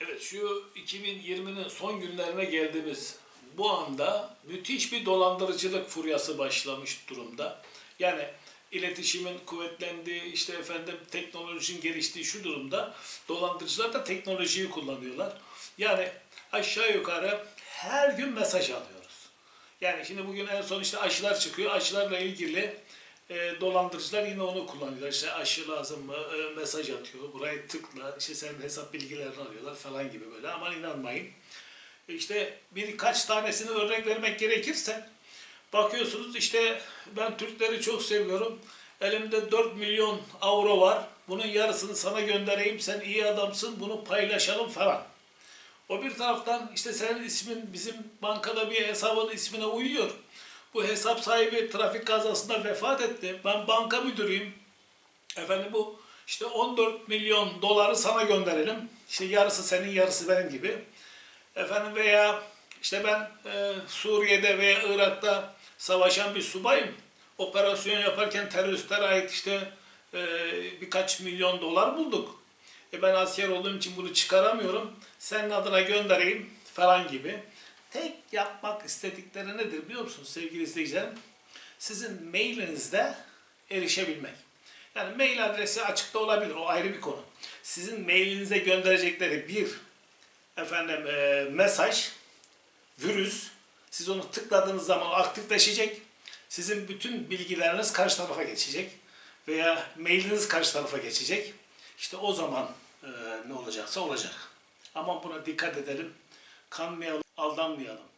Evet şu 2020'nin son günlerine geldiğimiz bu anda müthiş bir dolandırıcılık furyası başlamış durumda. Yani iletişimin kuvvetlendiği, işte efendim teknolojinin geliştiği şu durumda dolandırıcılar da teknolojiyi kullanıyorlar. Yani aşağı yukarı her gün mesaj alıyoruz. Yani şimdi bugün en son işte aşılar çıkıyor. Aşılarla ilgili e, dolandırıcılar yine onu kullanıyorlar. İşte aşı lazım mı? E, mesaj atıyor. Burayı tıkla. işte senin hesap bilgilerini arıyorlar falan gibi böyle. Aman inanmayın. E, İşte birkaç tanesini örnek vermek gerekirse bakıyorsunuz işte ben Türkleri çok seviyorum. Elimde 4 milyon avro var. Bunun yarısını sana göndereyim. Sen iyi adamsın. Bunu paylaşalım falan. O bir taraftan işte senin ismin bizim bankada bir hesabın ismine uyuyor. Bu hesap sahibi trafik kazasında vefat etti. Ben banka müdürüyüm. Efendim bu işte 14 milyon doları sana gönderelim. İşte yarısı senin yarısı benim gibi. Efendim veya işte ben e, Suriye'de veya Irak'ta savaşan bir subayım. Operasyon yaparken teröristlere ait işte e, birkaç milyon dolar bulduk. E ben asker olduğum için bunu çıkaramıyorum. Senin adına göndereyim falan gibi. Tek yapmak istedikleri nedir biliyor musunuz sevgili izleyicilerim? Sizin mailinizde erişebilmek. Yani mail adresi açıkta olabilir o ayrı bir konu. Sizin mailinize gönderecekleri bir efendim e, mesaj, virüs, siz onu tıkladığınız zaman aktifleşecek. Sizin bütün bilgileriniz karşı tarafa geçecek veya mailiniz karşı tarafa geçecek. İşte o zaman e, ne olacaksa olacak. Ama buna dikkat edelim. Kanmayalım, aldanmayalım.